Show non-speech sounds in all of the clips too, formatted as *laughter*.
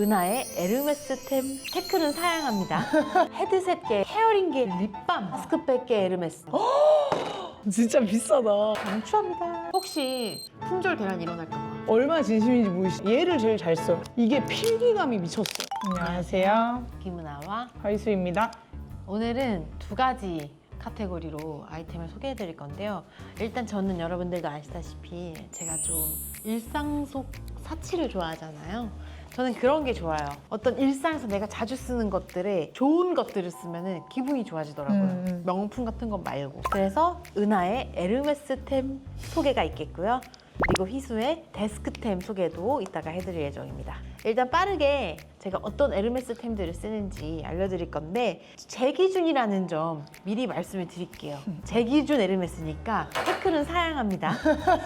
은하의 에르메스템 테크는 사양합니다. *laughs* 헤드셋계, 헤어링계, 립밤, 마스크백계 에르메스. 진짜 비싸다. 강추합니다. 혹시 품절 대란 일어날까봐. 얼마나 진심인지 모르시. 얘를 제일 잘 써. 이게 필기감이 미쳤어. 안녕하세요. 김은아와 하이수입니다. 오늘은 두 가지 카테고리로 아이템을 소개해 드릴 건데요. 일단 저는 여러분들도 아시다시피 제가 좀 일상 속 사치를 좋아하잖아요. 저는 그런 게 좋아요. 어떤 일상에서 내가 자주 쓰는 것들에 좋은 것들을 쓰면 기분이 좋아지더라고요. 음, 음. 명품 같은 것 말고. 그래서 은하의 에르메스템 소개가 있겠고요. 그리고 희수의 데스크템 소개도 이따가 해드릴 예정입니다. 일단 빠르게 제가 어떤 에르메스템들을 쓰는지 알려드릴 건데 제 기준이라는 점 미리 말씀을 드릴게요. 제 기준 에르메스니까 태클은 사양합니다.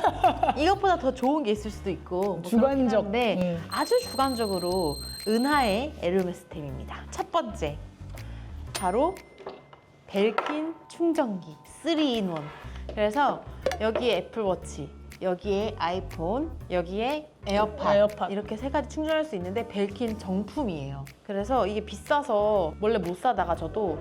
*laughs* 이것보다 더 좋은 게 있을 수도 있고 뭐 주관적. 데 음. 아주 주관적으로 은하의 에르메스템입니다. 첫 번째 바로 벨킨 충전기 3인원 그래서 여기 에 애플워치 여기에 아이폰 여기에 에어팟, 에어팟. 이렇게 세 가지 충전할 수 있는데 벨킨 정품이에요 그래서 이게 비싸서 원래 못 사다가 저도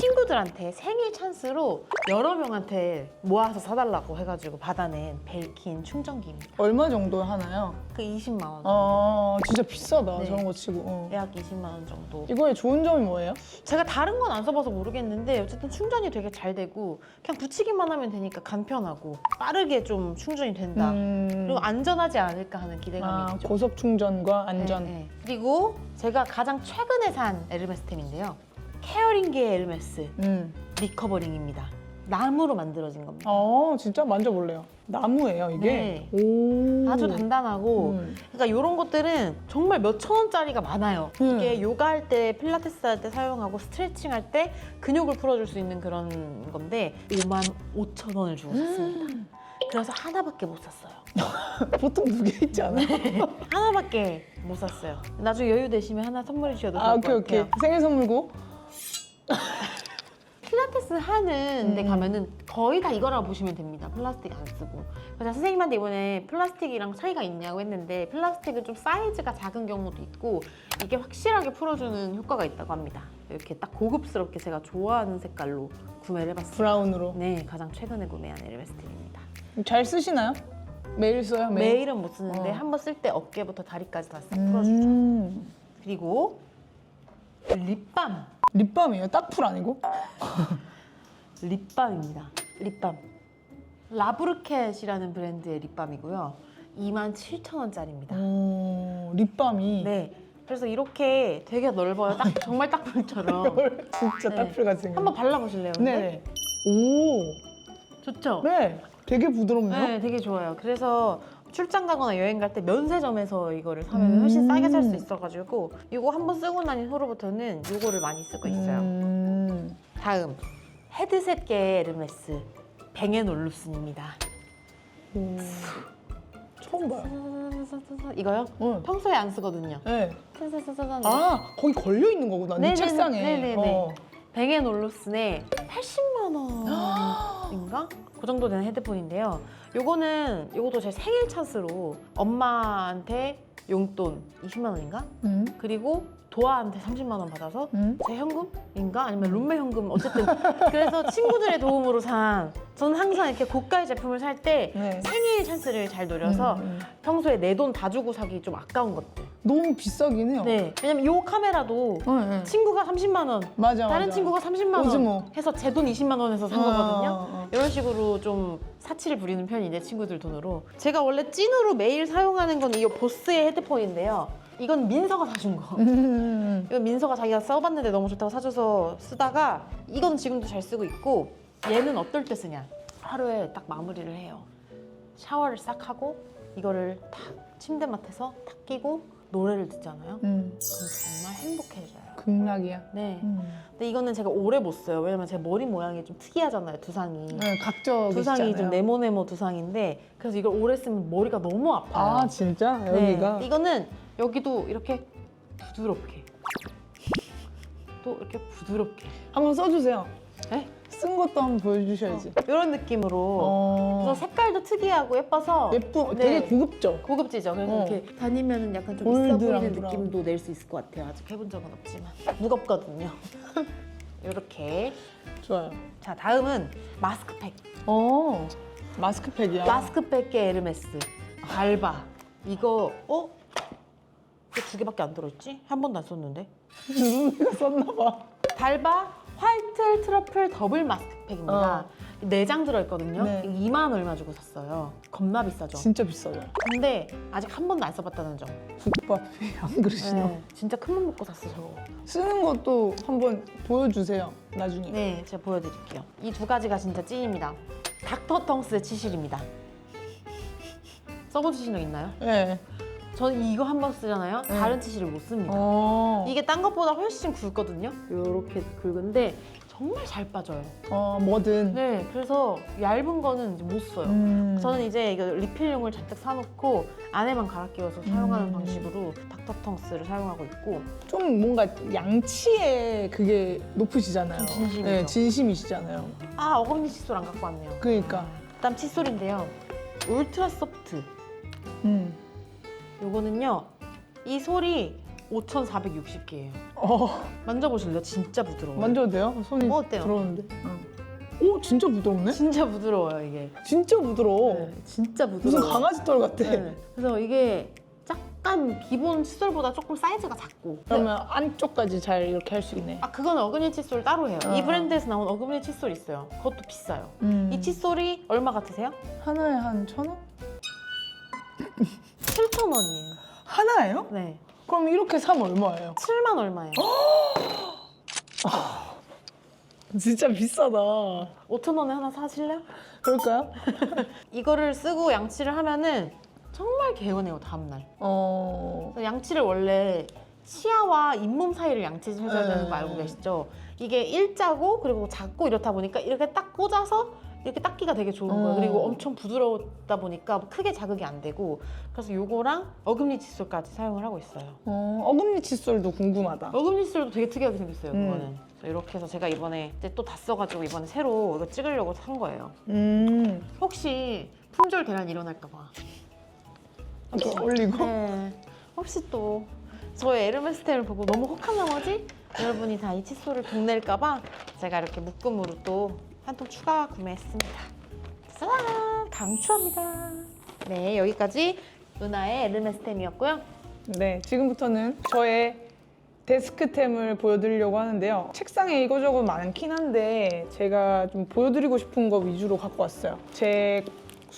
친구들한테 생일 찬스로 여러 명한테 모아서 사달라고 해가지고 받아낸 벨킨 충전기입니다 얼마 정도 하나요? 그 20만 원 아, 진짜 비싸다. 네. 저런 거 치고. 어. 약 20만 원 정도 이거의 좋은 점이 뭐예요? 제가 다른 건 안 써봐서 모르겠는데 어쨌든 충전이 되게 잘 되고 그냥 붙이기만 하면 되니까 간편하고 빠르게 좀 충전이 된다. 음. 그리고 안전하지 않을까 하는 기대감이 아, 있죠. 고속 충전과 안전. 네, 네. 그리고 제가 가장 최근에 산 에르메스템인데요. 케어링계의 에르메스 음. 리커버링입니다. 나무로 만들어진 겁니다. 아, 진짜 만져볼래요. 나무예요, 이게? 오. 아주 단단하고 음. 그러니까 이런 것들은 정말 몇 천 원짜리가 많아요. 음. 이게 요가 할 때, 필라테스 할 때 사용하고 스트레칭 할 때 근육을 풀어줄 수 있는 그런 건데 5만 5천 원을 주고 샀습니다. 음. 그래서 하나밖에 못 샀어요. *laughs* 보통 두 개 있지 않아요? 하나밖에 못 샀어요. 나중에 여유 되시면 하나 선물해 주셔도 좋을 아, 것 오케이, 같아요. 오케이. 생일 선물고. *laughs* 필라테스 하는 데 음. 가면은 거의 다 이거라고 보시면 됩니다. 플라스틱 안 쓰고. 그래서 선생님한테 이번에 플라스틱이랑 차이가 있냐고 했는데 플라스틱은 좀 사이즈가 작은 경우도 있고 이게 확실하게 풀어주는 효과가 있다고 합니다. 이렇게 딱 고급스럽게 제가 좋아하는 색깔로 구매를 해봤습니다. 브라운으로. 네, 가장 최근에 구매한 에르메스템입니다. 잘 쓰시나요? 매일 써요? 매일? 매일은 못 쓰는데 어. 한 번 쓸 때 어깨부터 다리까지 다 싹 풀어주죠. 음. 그리고 립밤. 립밤이에요? 딱풀 아니고? *laughs* 립밤입니다. 립밤. 라브르켓이라는 브랜드의 립밤이고요. 27,000원짜리입니다. 오, 립밤이. 네. 그래서 이렇게 되게 넓어요. 딱 정말 딱풀처럼. *laughs* 진짜 네. 딱풀 같은 생긴. 한번 발라보실래요? 근데? 네네. 오. 좋죠? 네. 되게 부드럽네요. 네, 되게 좋아요. 그래서 출장 가거나 여행 갈 때 면세점에서 이거를 사면 음. 훨씬 싸게 살 수 있어가지고 이거 한번 쓰고 나니 후로부터는 이거를 많이 쓰고 있어요. 음. 다음 헤드셋계 에르메스 뱅앤올루슨입니다. 오. 처음 봐요. 이거요? 응. 평소에 안 쓰거든요. 네. 아, 거기 걸려 있는 거구나. 네 네네네. 책상에. 네네네. 어. 뱅앤올루슨의 80만 원 *gasps* 인가? 그 정도 되는 헤드폰인데요. 요거는 요것도 제 생일 찬스로 엄마한테 용돈 20만 원인가? 음. 그리고 도아한테 30만 원 받아서 음. 제 현금인가? 아니면 룸메 현금 어쨌든 그래서 친구들의 도움으로 산 저는 항상 이렇게 고가의 제품을 살 때 네. 생일 찬스를 잘 노려서 음, 음. 평소에 내 돈 다 주고 사기 좀 아까운 것들. 너무 비싸긴 해요. 네. 왜냐면 요 카메라도 네, 네. 친구가 30만 원, 맞아. 다른 맞아. 친구가 30만 원 오즈모. 해서 제 돈 20만 원에서 산 어, 거거든요. 어, 어. 이런 식으로 좀 사치를 부리는 편인데 친구들 돈으로 제가 원래 찐으로 매일 사용하는 건 이 보스의 헤드폰인데요. 이건 민서가 사준 거. 음. 이건 민서가 자기가 써봤는데 너무 좋다고 사줘서 쓰다가 이건 지금도 잘 쓰고 있고 얘는 어떨 때 쓰냐 하루에 딱 마무리를 해요 샤워를 싹 하고 이거를 탁 침대맡에서 탁 끼고 노래를 듣잖아요 음. 그럼 정말 행복해져요 극락이야. 네 음. 근데 이거는 제가 오래 못 써요 왜냐면 제 머리 모양이 좀 특이하잖아요 두상이 네, 각져 두상이 좀 네모네모 두상인데 그래서 이걸 오래 쓰면 머리가 너무 아파요 아 진짜 네. 여기가 이거는 여기도 이렇게 부드럽게 또 이렇게 부드럽게 한번 써주세요. 네? 쓴 것도 한번 보여주셔야지. 이런 느낌으로. 어. 그래서 색깔도 특이하고 예뻐서 예쁘, 네. 되게 고급져. 고급지죠. 그래서 어. 이렇게 다니면 약간 좀 있어 골드랑 보이는 브라운. 느낌도 낼 수 있을 것 같아요. 아직 해본 적은 없지만 무겁거든요. *laughs* 이렇게. 좋아요. 자 다음은 마스크팩. 어. 마스크팩이야. 마스크팩의 에르메스. 발바. 이거 어? 두 개밖에 안 들어있지? 한 번도 안 썼는데. 누가 *laughs* 썼나 봐. 달바 화이트 트러플 더블 마스크팩입니다. 어. 네장 들어있거든요. 네. 이거 2만 얼마 주고 샀어요. 겁나 비싸죠. 진짜 비싸요. 근데 아직 한 번도 안 써봤다는 점. 국밥이 안 그러시나? 네, 진짜 큰 맘 먹고 샀어 저거. 쓰는 것도 한번 보여주세요. 나중에. 네, 제가 보여드릴게요. 이 두 가지가 진짜 찐입니다. 닥터텅스의 치실입니다. 써보신 적 있나요? 네. 저는 이거 한 번 쓰잖아요. 네. 다른 치실을 못 씁니다. 어. 이게 딴 것보다 훨씬 굵거든요. 이렇게 굵은데 정말 잘 빠져요. 어, 뭐든. 네, 그래서 얇은 거는 이제 못 써요. 음. 저는 이제 이거 리필용을 잔뜩 사놓고 안에만 갈아 끼워서 사용하는 음. 방식으로 닥터텅스를 사용하고 있고 좀 뭔가 양치에 그게 높으시잖아요. 좀 진심이죠. 네, 진심이시잖아요. 아 어금니 칫솔 안 갖고 왔네요. 그러니까. 그다음 칫솔인데요. 울트라 소프트. 음. 요거는요. 이 솔이 5,460개예요. 어, 만져보실래요? 진짜 부드러워요. 만져도 돼요? 손이 어, 어때요? 들어오는데. 오, 진짜 부드럽네? 진짜 부드러워요 이게. 진짜 부드러워. 네, 진짜 부드러워. 무슨 강아지 털 같아. 네. 그래서 이게 약간 기본 칫솔보다 조금 사이즈가 작고. 그러면 안쪽까지 잘 이렇게 할 수 있네. 아 그건 어금니 칫솔 따로 해요. 이 어. 브랜드에서 나온 어금니 칫솔 있어요. 그것도 비싸요. 음. 이 칫솔이 얼마 같으세요? 하나에 한 천 원? 7,000원이에요. 하나예요? 네. 그럼 이렇게 사면 얼마예요? 7만 얼마예요. 진짜 비싸다. 5,000원에 하나 사실래요? 그럴까요? *laughs* 이거를 쓰고 양치를 하면은 정말 개운해요 다음날. 어. 그래서 양치를 원래 치아와 잇몸 사이를 양치해줘야 네. 되는 거 알고 계시죠? 이게 일자고 그리고 작고 이렇다 보니까 이렇게 딱 꽂아서 이렇게 닦기가 되게 좋은 거예요. 어. 그리고 엄청 부드러웠다 보니까 크게 자극이 안 되고 그래서 요거랑 어금니 칫솔까지 사용을 하고 있어요. 어, 어금니 칫솔도 궁금하다. 어금니 칫솔도 되게 특이하게 생겼어요. 음. 그거는. 그래서 이렇게 해서 제가 이번에 또 다 써가지고 이번에 새로 이거 찍으려고 산 거예요. 음. 혹시 품절 대란 일어날까 봐. 이렇게 올리고. 네. 혹시 또 저의 에르메스템을 보고 너무 혹한 나머지 여러분이 다 이 칫솔을 동낼까봐 제가 이렇게 묶음으로 또 한 통 추가 구매했습니다. 짜잔! 강추합니다. 네, 여기까지 은하의 에르메스템이었고요. 네, 지금부터는 저의 데스크템을 보여드리려고 하는데요. 책상에 이거저거 많긴 한데 제가 좀 보여드리고 싶은 거 위주로 갖고 왔어요. 제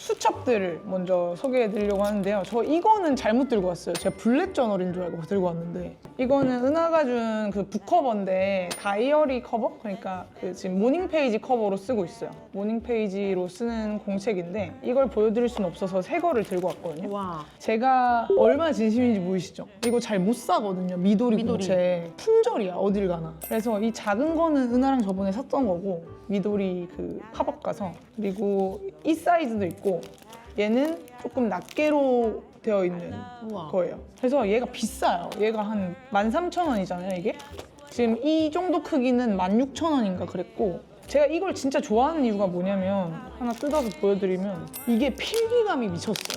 수첩들을 먼저 소개해 드리려고 하는데요. 저 이거는 잘못 들고 왔어요. 제가 블랙 저널인 줄 알고 들고 왔는데 이거는 은하가 준 그 북커버인데 다이어리 커버? 그러니까 그 지금 모닝 페이지 커버로 쓰고 있어요. 모닝 페이지로 쓰는 공책인데 이걸 보여드릴 수는 없어서 새 거를 들고 왔거든요. 와, 제가 얼마나 진심인지 보이시죠? 이거 잘 못 사거든요. 미도리, 미도리. 공채. 품절이야, 어딜 가나. 그래서 이 작은 거는 은하랑 저번에 샀던 거고, 미도리 그 팝업 가서. 그리고 이 사이즈도 있고, 얘는 조금 낱개로 되어 있는 우와. 거예요. 그래서 얘가 비싸요. 얘가 한 13,000원이잖아요, 이게. 지금 이 정도 크기는 16,000원인가 그랬고, 제가 이걸 진짜 좋아하는 이유가 뭐냐면, 하나 뜯어서 보여드리면, 이게 필기감이 미쳤어요.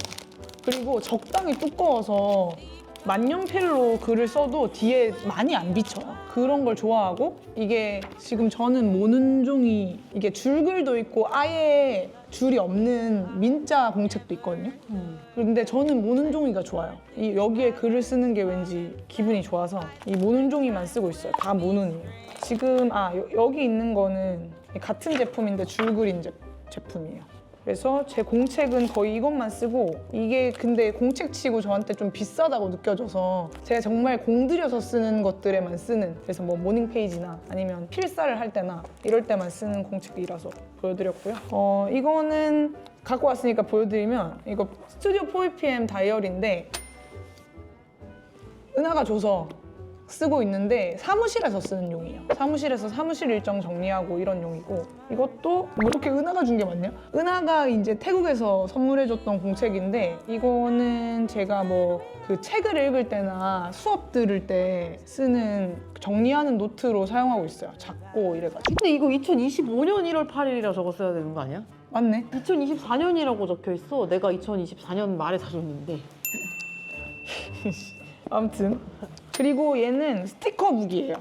그리고 적당히 두꺼워서 만년필로 글을 써도 뒤에 많이 안 비쳐요. 그런 걸 좋아하고 이게 지금 저는 모는 종이 이게 줄글도 있고 아예 줄이 없는 민자 공책도 있거든요. 음. 근데 저는 모는 종이가 좋아요. 이 여기에 글을 쓰는 게 왠지 기분이 좋아서 이 모는 종이만 쓰고 있어요. 다 모는이에요. 지금 아 여, 기 있는 거는 같은 제품인데 줄글인 제, 제품이에요. 그래서 제 공책은 거의 이것만 쓰고 이게 근데 공책치고 저한테 좀 비싸다고 느껴져서 제가 정말 공들여서 쓰는 것들에만 쓰는 그래서 뭐 모닝 페이지나 아니면 필사를 할 때나 이럴 때만 쓰는 공책이라서 보여드렸고요. 어 이거는 갖고 왔으니까 보여드리면 이거 스튜디오 4PM 다이어리인데 은하가 줘서 쓰고 있는데 사무실에서 쓰는 용이에요. 사무실에서 사무실 일정 정리하고 이런 용이고 이것도 뭐 이렇게 은하가 준 게 맞냐? 은하가 이제 태국에서 선물해줬던 공책인데 이거는 제가 뭐 그 책을 읽을 때나 수업 들을 때 쓰는 정리하는 노트로 사용하고 있어요. 작고 이래가지고 근데 이거 2025년 1월 8일이라 적었어야 되는 거 아니야? 맞네. 2024년이라고 적혀 있어. 내가 2024년 말에 사줬는데. *laughs* 아무튼 그리고 얘는 스티커 북이에요.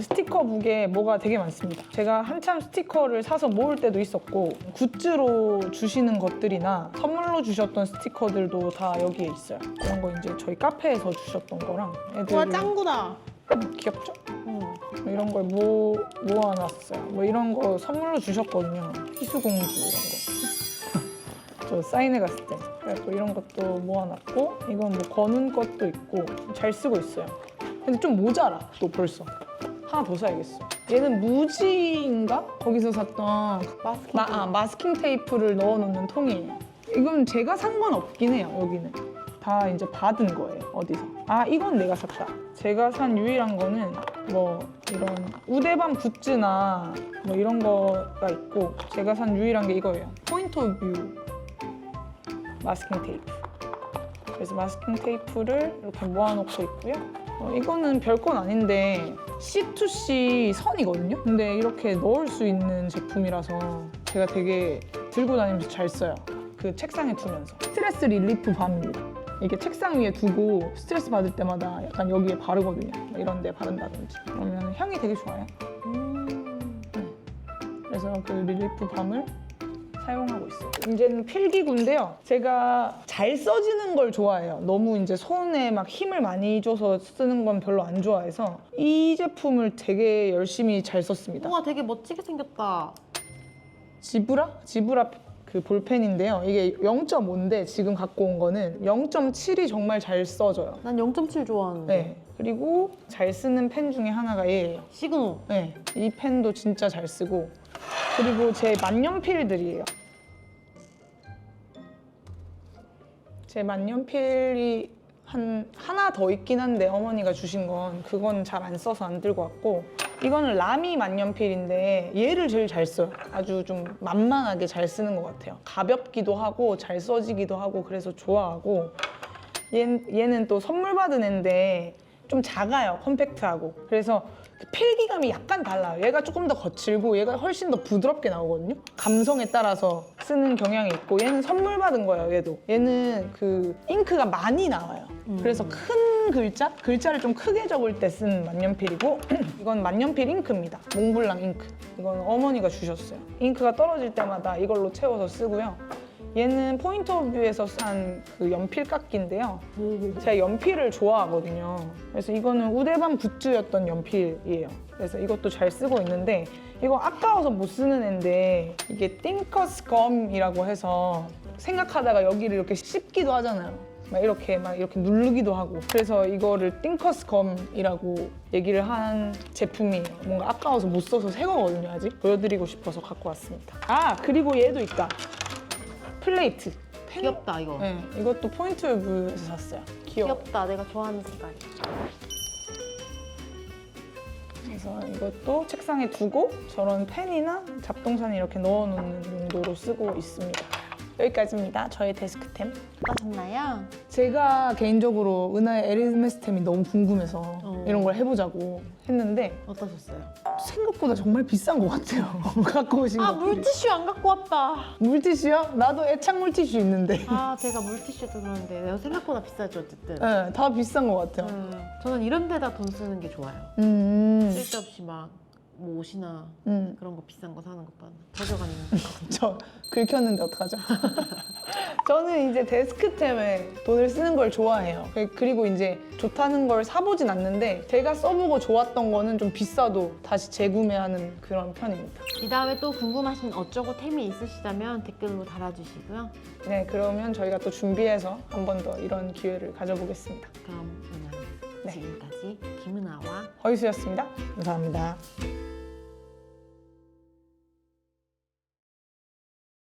스티커 북에 뭐가 되게 많습니다. 제가 한참 스티커를 사서 모을 때도 있었고 굿즈로 주시는 것들이나 선물로 주셨던 스티커들도 다 여기에 있어요. 이런 거 이제 저희 카페에서 주셨던 거랑 애들 와 짱구다. 귀엽죠? 응. 뭐 이런 걸 모, 모아놨어요. 뭐 이런 거 선물로 주셨거든요. 희수공주 이런 거. 저 사인회 갔을 때. 그래서 이런 것도 모아놨고 이건 뭐 건운 것도 있고 잘 쓰고 있어요. 근데 좀 모자라 또 벌써. 하나 더 사야겠어. 얘는 무지인가? 거기서 샀던 마스킹. 마, 아, 마스킹 테이프를 넣어놓는 통이에요. 이건 제가 산 건 없긴 해요, 여기는. 다 이제 받은 거예요, 어디서. 아, 이건 내가 샀다. 제가 산 유일한 거는 뭐 이런 우대밤 굿즈나 뭐 이런 거가 있고 제가 산 유일한 게 이거예요. 포인트 오브 뷰 마스킹 테이프. 그래서 마스킹 테이프를 이렇게 모아놓고 있고요. 어, 이거는 별건 아닌데 C2C 선이거든요. 근데 이렇게 넣을 수 있는 제품이라서 제가 되게 들고 다니면서 잘 써요. 그 책상에 두면서 스트레스 릴리프 밤입니다. 이게 책상 위에 두고 스트레스 받을 때마다 약간 여기에 바르거든요. 뭐 이런 데 바른다든지. 그러면 향이 되게 좋아요. 음. 그래서 그 릴리프 밤을 사용하고 있어요. 이제는 필기구인데요. 제가 잘 써지는 걸 좋아해요. 너무 이제 손에 막 힘을 많이 줘서 쓰는 건 별로 안 좋아해서 이 제품을 되게 열심히 잘 썼습니다. 우와 되게 멋지게 생겼다. 지브라? 지브라 그 볼펜인데요. 이게 0.5인데 지금 갖고 온 거는 0.7이 정말 잘 써져요. 난 0.7 좋아하는데. 네. 그리고 잘 쓰는 펜 중에 하나가 얘예요. 시그노. 네, 이 펜도 진짜 잘 쓰고 그리고 제 만년필들이에요. 제 만년필이 한 하나 더 있긴 한데 어머니가 주신 건 그건 잘 안 써서 안 들고 왔고 이거는 라미 만년필인데 얘를 제일 잘 써요. 아주 좀 만만하게 잘 쓰는 것 같아요. 가볍기도 하고 잘 써지기도 하고 그래서 좋아하고 얘, 얘는 또 선물 받은 애인데 좀 작아요. 컴팩트하고. 그래서 그 필기감이 약간 달라요. 얘가 조금 더 거칠고 얘가 훨씬 더 부드럽게 나오거든요. 감성에 따라서 쓰는 경향이 있고 얘는 선물 받은 거예요. 얘도. 얘는 그 잉크가 많이 나와요. 그래서 큰 글자? 글자를 좀 크게 적을 때 쓴 만년필이고 *clears throat* 이건 만년필 잉크입니다. 몽블랑 잉크. 이건 어머니가 주셨어요. 잉크가 떨어질 때마다 이걸로 채워서 쓰고요. 얘는 포인트 오브 뷰에서 산 그 연필 깎기인데요. 제가 연필을 좋아하거든요. 그래서 이거는 우대밤 굿즈였던 연필이에요. 그래서 이것도 잘 쓰고 있는데 이거 아까워서 못 쓰는 애인데 이게 띵커스 검이라고 해서 생각하다가 여기를 이렇게 씹기도 하잖아요. 막 이렇게 막 이렇게 누르기도 하고 그래서 이거를 띵커스 검이라고 얘기를 한 제품이에요. 뭔가 아까워서 못 써서 새 거거든요 아직 보여드리고 싶어서 갖고 왔습니다. 아 그리고 얘도 있다. 플레이트. 펜- 귀엽다 이거. 네, 이것도 포인트 웹에서 샀어요. 귀여워. 귀엽다. 내가 좋아하는 색깔. 그래서 이것도 책상에 두고 저런 펜이나 잡동사니 이렇게 넣어놓는 용도로 쓰고 있습니다. 여기까지입니다. 저의 데스크템. 어떠셨나요? 제가 개인적으로 은하의 에르메스템이 너무 궁금해서 어. 이런 걸 해보자고 했는데 어떠셨어요? 생각보다 정말 비싼 것 같아요. *laughs* 갖고 오신 아 것들이. 물티슈 안 갖고 왔다. 물티슈요? 나도 애착 물티슈 있는데. 아 제가 물티슈도 그런데 내가 생각보다 비싸죠 어쨌든. 네, 다 비싼 것 같아요. 음, 저는 이런 데다 돈 쓰는 게 좋아요. 음, 쓸데없이 막 뭐 옷이나 음. 그런 거 비싼 거 사는 것보다 더져가는 거. *laughs* 저 긁혔는데 어떡하죠? *laughs* 저는 이제 데스크템에 돈을 쓰는 걸 좋아해요. 그- 그리고 이제 좋다는 걸 사보진 않는데 제가 써보고 좋았던 거는 좀 비싸도 다시 재구매하는 그런 편입니다. 이 다음에 또 궁금하신 어쩌고 템이 있으시다면 댓글로 달아주시고요. 네, 그러면 저희가 또 준비해서 한 번 더 이런 기회를 가져보겠습니다. 그럼 오늘 네. 지금까지 김은아와 허이수였습니다. 감사합니다.